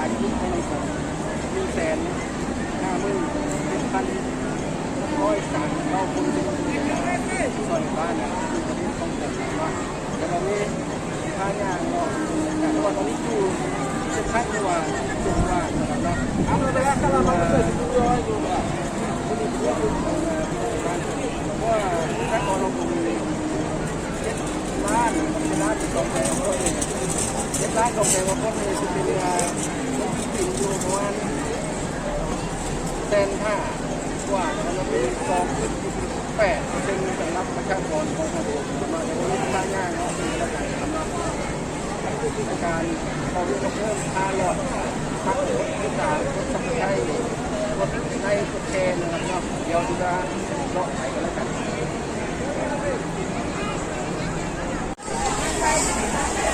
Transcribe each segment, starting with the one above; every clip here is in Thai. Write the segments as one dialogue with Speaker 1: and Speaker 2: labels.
Speaker 1: ายชีวิตให้ในผมมีแสนห้าหมื่นเจ็ดพันร้อยสามเก้าคนส่วนบ้านนะคือประเทศของแต่ละบ้านแต่วตอนนี้ค่ายางเราแต่ว่าตอนนี้อยู่เป็นพันกว่าเจ็ดพันนะครับเอาไปแล้วก็เราต้องเกิดดูย้อยดูว่นนี้เยอะอยู่ว่าถ้าเราลงทุนเจ็ดล้านเจ็ดล้านสองแสนคนเจ็ดล้านสองแสนคนในสิบปีนี้ เรือคนที่อยู่ประมาณแสนห้ากว่านะครับเราเป็นสองจุดแปดเป็นสำหรับประชากรของประเทศมาในวันนี้ทางงานเนาะเป็นระดับสำหรับในการเราเรียกเพิ่มค่าหลอดพักรถทุกการรถสัมภาระรถในรถแทนนะครับเนาะเดี๋ยวจะเลาะไปกันแล้วกัน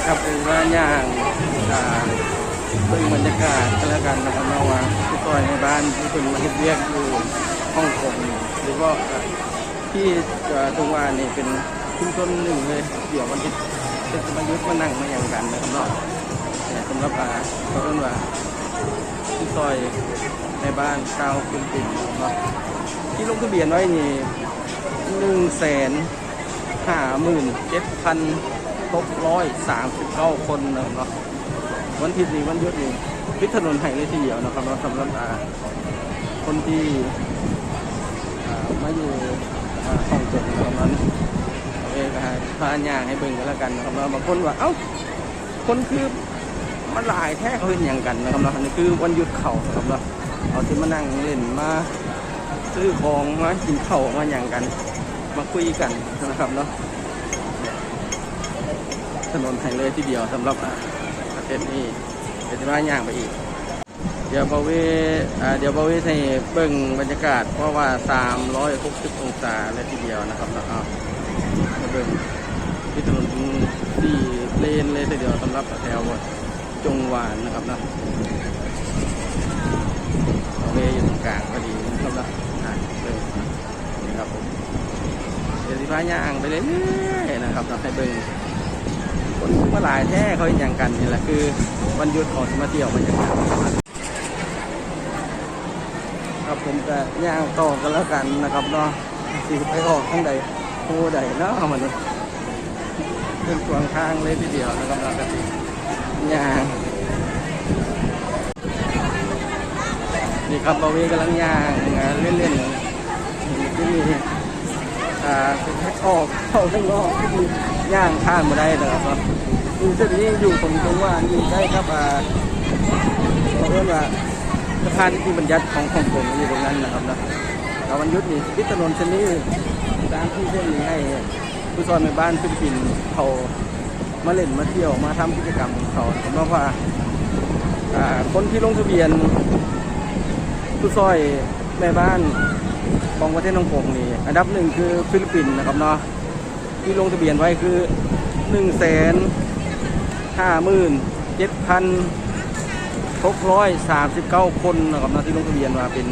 Speaker 1: ครับเป็นว่าย่างอ่า เบิ่งบรรยากาศกันแล้วกันนะครับเนาะว่าที่ซอยในบ้านที่เป็นมาเฮ็ดเรียกอยู่ห้องผมหรือว่าที่ตรงว่านี่เป็นชุมชนหนึ่งเลยเดี๋ยวมันจะจะมายุทธมานั่งมาอย่างกันนะครับเนาะแต่สำหรับอ่าเขาเรียกว่าที่ซอยในบ้านเก้าคุณปิ่นเนาะที่ลงทะเบียนไว้นี่หนึ่งแสนห้าหมื่นเจ็ดพันหกร้อยสามสิบเก้าคนเนาะ วันทิตย์นี้วันยุดนี่พิถนนไห้เลยทีเดียวนะครับเนาสำหรับคนที่มาอยู่ห้องจดประมาณเออก็ให้พาย่างให้เบิ่งกันแล้วกันนะครับว่าบางคนว่าเอ้าคนคือมันหลายแท้เขาเห็นอย่างกันนะครับเนาอันนี้คือวันหยุดเขานะครับเนาเอาที่มานั่งเล่นมาซื้อของมากินข้าวมาอย่างกัน มาคุยกันนะครับเนาะถนนไทยเลยทีเดียวสำหรับ อ่าประเทศนี้เดี๋ยวจะมาย่างไปอีก เดี๋ยวบาเวอ่าเดี๋ยวบาเวให้เบิ่งบรรยากาศ เพราะว่า 360 องศาเลยทีเดียวนะครับเนาะเอามาเบิ่งที่ถนนสี่เลนเลยทีเดียวสำหรับแถวจงหวานนะครับนะเอาเวอยู่ตรงกลางพอดีนะครับนะอ่าเลยนี่ครับผมเดี๋ยวสิพาย่างไปเรื่อยๆนะครับนะให้เบิ่ง คนมาหลายแท้เขาเห็นอย่างกันนี่แหละคือวันหยุดของสมาเที่ยวมาอย่างกันครับผมจะย่างต่อกันแล้วกันนะครับเนาะสิไปออกข้างใดโอ้ใดเนาะมันนี่เป็นกวางทางเลยทีเดียวนะครับเรากติย่างนี่ครับบาวีกำลังย่างเล่นเล่นๆที่มี อ่าออกเข้าข้างนอกที่มีย่างข้ามมาได้นะครับอยู่ที่นี้อยู่ตรงตรงว่าอยู่ใกล้ครับอ่าเขาเรียกว่าสะพานที่บัญญัติของของผมอยู่ตรงนั้นนะครับนะแต่วันหยุดนี่พิถนนเส้นนี้ตามที่เส้นนี้ให้ผู้ซอยในบ้านฟิลิปปินส์เขามาเล่นมาเที่ยวมาทำกิจกรรมของเขาผมว่าว่าอ่าคนที่ลงทะเบียนผู้ซอยในบ้าน ของประเทศฮ่องกงนี่อันดับหนึ่งคือฟิลิปปินส์นะครับเนาะที่ลงทะเบียนไว้คือหนึ่งแสนห้าหมื่นเจ็ดพันหกร้อยสามสิบเก้าคนนะครับเนาะที่ลงทะเบียนมาเป็น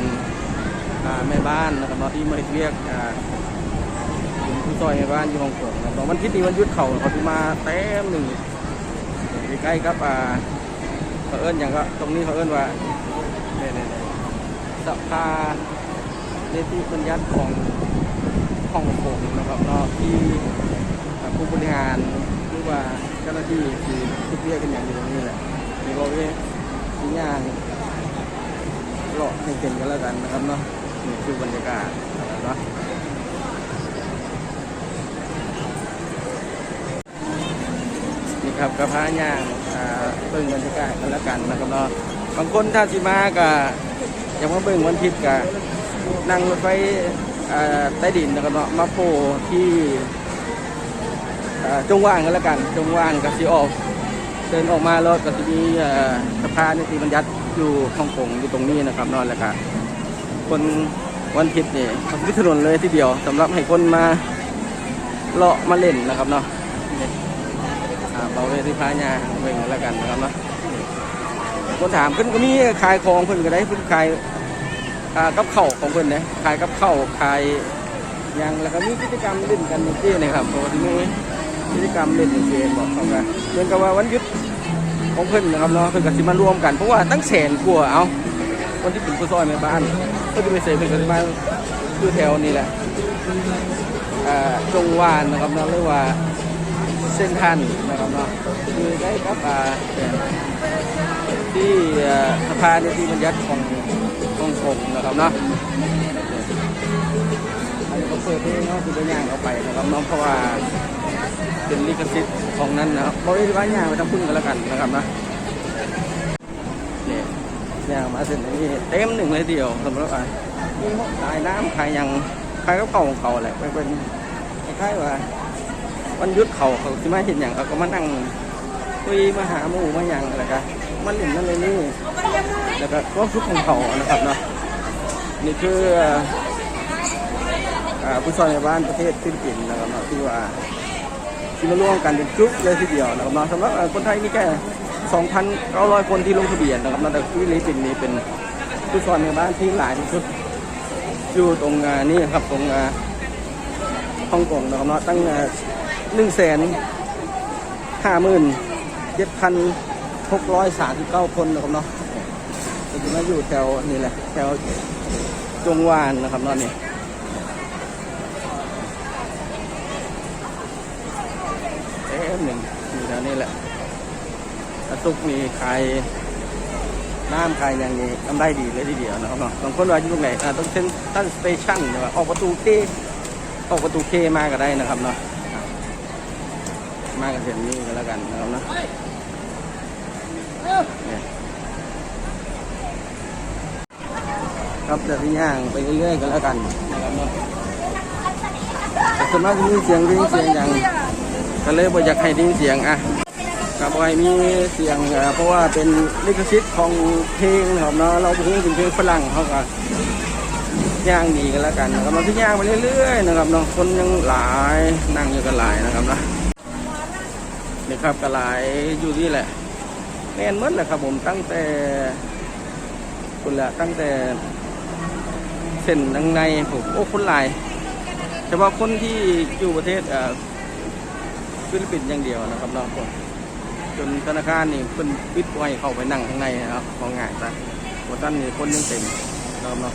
Speaker 1: แม่บ้านนะครับเนาะที่มาเรียกอ่าผู้ซอยในบ้านอยู่ฮ่องกงนะครับวันอาทิตย์นี้วันยุดเขาเขาจะมาเต็มหนึ่งใกล้กับอ่าเขาเอิ้นอย่างก็ตรงนี้เขาเอิ้นว่าเนี่ยเนี่ยเนี่ยสภา นติบัญญัติของฮ่องกงนะครับเนาะที่ผู้บริหารหรือว่าเจ้าหน้าที่ที่ที่เรียกกันอย่างอยู่ตรงนี้แหละมีเราเองที่ย่างเลาะให้เป็นกันแล้วกันนะครับเนาะนี่คือบรรยากาศนะครับเนาะนี่ครับกระพาย่างเบิ่งบรรยากาศกันแล้วกันนะครับเนาะบางคนถ้าสิมาก็อยากมาเบิ่งวันอาทิตย์ก็ นั่งรถไฟใต้ดินนะครับเนาะมาโผล่ที่จงว่างกันแล้วกันจงว่างกับสีออกเดินออกมาแล้วก็จะมีสะพานนิติบัญญัติอยู่ฮ่องกงอยู่ตรงนี้นะครับนาะแล้วก็คนวันทิตย์นี่เขาพิถนนเลยทีเดียวสำหรับให้คนมาเลาะมาเล่นนะครับเนาะอ่าเบาเวทีพายาเบิ่งแล้วกันนะครับเนาะคนถามเพิ่นก็มีขายของเพิ่นก็ได้เพิ่นขาย กับเข้าของเพิ่นนะขายกับเข้าขายยังแล้วก็มีกิจกรรมเล่นกันอย่างที่นะครับปกติมีกิจกรรมเล่นเกมบอกเขาว่าเหมือนกับว่าวันหยุดของเพิ่นนะครับเนาะเพิ่นก็สิมารวมกันเพราะว่าตั้งแสนกว่าเอาคนที่เป็นผู้ซอยแม่บ้านเพิ่นจะไปเสพเพิ่นก็สิมาคือแถวนี้แหละอ่าจงวานนะครับเนาะเรียกว่าเส้นทันนะครับเนาะคือได้ครับอ่าภาในิติบัญญัติของ งกงนะครับนะอันนี้เขาเปิดเพลงเนาะคือเป็นย่างเอาไปนะครับน้องเพราะว่าเป็นลิขสิทธิ์ของนั้นนะครับเราะว่าย่างไปทำพุ่นกันแล้วกันนะครับนะเนี่ยย่างมาเสร็จนี่เต็มหนึ่งเลยเดียวสำหรับอะมีหม้อขายน้ำขายยังขายกับข้าวของเขาแหละไปเป็นคล้ายๆว่าวันยุดเขาเขาสิมาเห็นอย่างเขาก็มานั่งคุยมาหาหมู่มาอย่างอะไรกัน มันหลินนั่นเลยนี่แล้วก็ความสุขของเขานะครับเนาะนี่คืออ่าผู้ซอยในบ้านประเทศฟิลิปปินส์นะครับเนาะที่ว่าที่มาร่วมกันเป็นกรุ๊ปเลยทีเดียวนะครับเนาะสำหรับคนไทยมีแค่2,900 คนที่ลงทะเบียนนะครับเนาะแต่ฟิลิปปินส์นี่เป็นผู้ซอยในบ้านที่หลายที่สุดอยู่ตรงนี่ครับตรงฮ่องกงนะครับเนาะตั้งหนึ่งแสนห้าหมื่นเจ็ดพัน หกร้อยสามสิบเก้าคนนะครับเนาะจะมาอยู่แถวนี่แหละ แถวจงวานนะครับเนาะนี่เอ๊หนึ่งอยู่แถวนี้แหละกระตุกมีขายน้ำขายอย่างนี้ทำได้ดีเลยทีเดียวนะครับเนาะบางคนว่าอยู่ตรงไหนอ่าต้องเซ็นตั้นสเตชันหรือว่าออกประตูเต้ออกประตูเคมาก็ได้นะครับเนาะมากันเห็นนี่ก็แล้วกันนะครับเนาะ ครับจะที่ย่างไปเรื่อยๆก็แล้วกันนะครับเนาะส่วนมากจะมีเสียงวิ่งเสียงอย่างก็เลยบ่อยากให้ดิ้งเสียงอะครับบ่ให้มีเสียงอะเพราะว่าเป็นลิขสิทธิ์ของเพลงครับเนาะเราพลงเป็นเพลงฝรั่งเขาก็ย่างดีกันแล้วกันนะครับเราที่ย่างไปเรื่อยๆนะครับเนาะคนยังหลายนั่งอยู่กันหลายนะครับนะนี่ครับก็หลายอยู่นี่แหละ แน่นมดเลยครับผมตั้งแต่คุณละตั้งแต่เส้นทางในผมโอ้คนหลายเฉพาะคนที่อยู่ประเทศอ่อฟิลิปปินส์อย่างเดียวนะครับเนาะจนธนาคารนี่เป็นปิดไว้เข้าไปนั่งข้างในนะครับของงานซะหัวตั้นนี่คนยังเต็มนะครับเนาะ